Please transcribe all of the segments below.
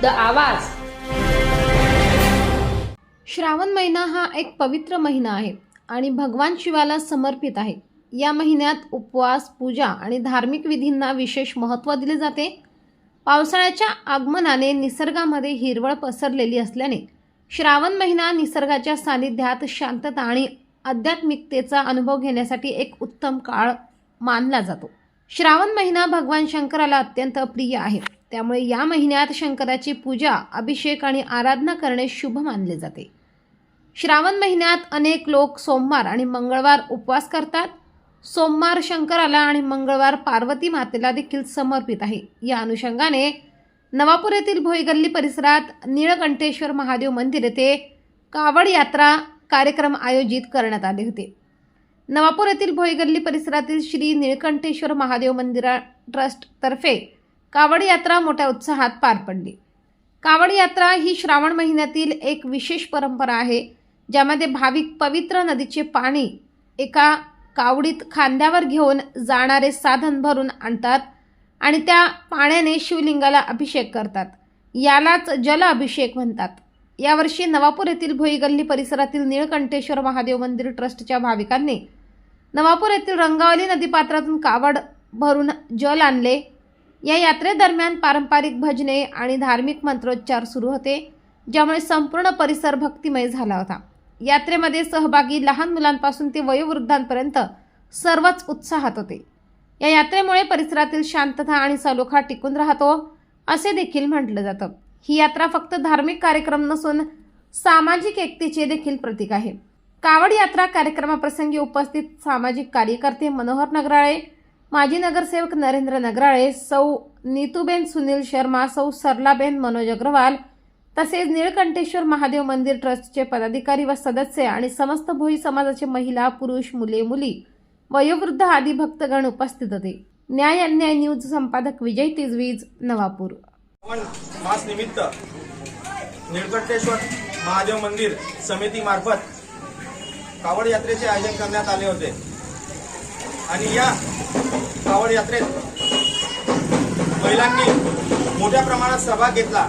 शुद्ध आवाज. श्रावण महिना हा एक पवित्र महिना आहे आणि भगवान शिवाला समर्पित आहे. या महिन्यात उपवास पूजा आणि धार्मिक विधींना विशेष महत्त्व दिले जाते. पावसाळ्याच्या आगमनाने निसर्गामध्ये हिरवळ पसरलेली असल्याने श्रावण महिना निसर्गाच्या सानिध्यात शांतता आणि आध्यात्मिकतेचा अनुभव घेण्यासाठी एक उत्तम काळ मानला जातो. श्रावण महिना भगवान शंकराला अत्यंत प्रिय आहे. त्यामुळे या महिन्यात शंकराची पूजा अभिषेक आणि आराधना करणे शुभ मानले जाते. श्रावण महिन्यात अनेक लोक सोमवार आणि मंगळवार उपवास करतात. सोमवार शंकराला आणि मंगळवार पार्वती मातेला देखील समर्पित आहे. या अनुषंगाने नवापूर येथील भोईगल्ली परिसरात निळकंठेश्वर महादेव मंदिर येथे कावड यात्रा कार्यक्रम आयोजित करण्यात आले होते. नवापूर येथील भोईगल्ली परिसरातील श्री निळकंठेश्वर महादेव मंदिरा ट्रस्टतर्फे कावड यात्रा मोठ्या उत्साहात पार पडली. कावड यात्रा ही श्रावण महिन्यातील एक विशेष परंपरा आहे ज्यामध्ये भाविक पवित्र नदीचे पाणी एका कावडीत खांद्यावर घेऊन जाणारे साधन भरून आणतात आणि त्या पाण्याने शिवलिंगाला अभिषेक करतात. यालाच जल अभिषेक म्हणतात. यावर्षी नवापूर येथील भोईगल्ली परिसरातील निळकंठेश्वर महादेव मंदिर ट्रस्टच्या भाविकांनी नवापूर येथील रंगावली नदीपात्रातून कावड भरून जल आणले. या यात्रेदरम्यान पारंपरिक भजने आणि धार्मिक मंत्रोच्चार सुरू होते ज्यामुळे संपूर्ण परिसर भक्तिमय झाला होता. यात्रेमध्ये सहभागी लहान मुलांपासून ते वयोवृद्धांपर्यंत सर्वच उत्साहात होते. या यात्रेमुळे परिसरातील शांतता आणि सलोखा टिकून राहतो असे देखील म्हटलं जातं. ही यात्रा फक्त धार्मिक कार्यक्रम नसून सामाजिक एकतेचे देखील प्रतीक आहे. कावड यात्रा कार्यक्रमाप्रसंगी उपस्थित सामाजिक कार्यकर्ते मनोहर नगराळे माजी नगरसेवक नरेंद्र नगराळे सौ नीतूबेन सुनील शर्मा सौ सरलाबेन मनोज अग्रवाल तसेच निळकंठेश्वर महादेव मंदिर ट्रस्टचे पदाधिकारी व सदस्य आणि समस्त भोई समाजाचे महिला पुरुष मुले मुली वयोवृद्ध आदी भक्तगण उपस्थित होते. न्याय अन्याय न्यूज संपादक विजय तिजवीज नवापूर. मास निमित्त निळकंठेश्वर महादेव मंदिर समितीमार्फत कावड यात्रेचे आयोजन करण्यात आले होते. आणि या कावड यात्रेत महिलांनी मोठ्या प्रमाणात सहभाग घेतला.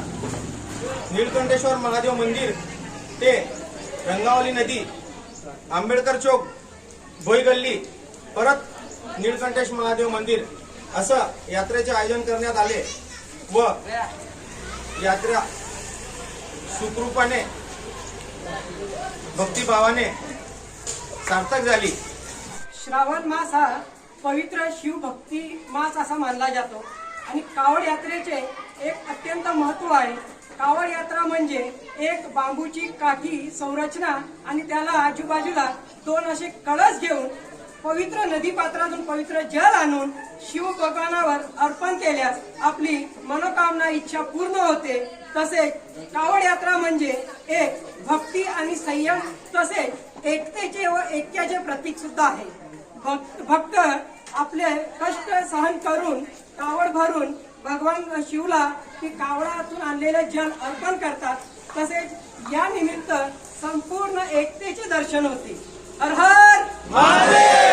नीलकंठेश्वर महादेव मंदिर ते रंगावली नदी आंबेडकर चौक भोईगल्ली परत नीलकंठेश महादेव मंदिर असं यात्रेचे आयोजन करण्यात आले व यात्रा सुखरूपाने भक्तिभावाने सार्थक झाली. श्रावण मास हा पवित्र शिवभक्ती मास असा मानला जातो. आणि कावड यात्रेचे एक अत्यंत महत्त्व आहे. कावड यात्रा म्हणजे एक बांबूची काठी संरचना आणि त्याला आजूबाजूला दोन असे कळस घेऊन पवित्र नदीपात्रातून पवित्र जल आणून शिव भगवानावर अर्पण केल्यास आपली मनोकामना इच्छा पूर्ण होते. तसेच कावड यात्रा म्हणजे एक भक्ती आणि संयम. तसेच एक ऐक्याचे प्रतीक सुद्धा आहे. भक्त भक्त आपले कष्ट सहन करून कावड भरून भगवान शिवला की कावळातून आणलेले जल अर्पण करतात. तसेच या निमित्त संपूर्ण एकतेचे दर्शन होते. हर हर!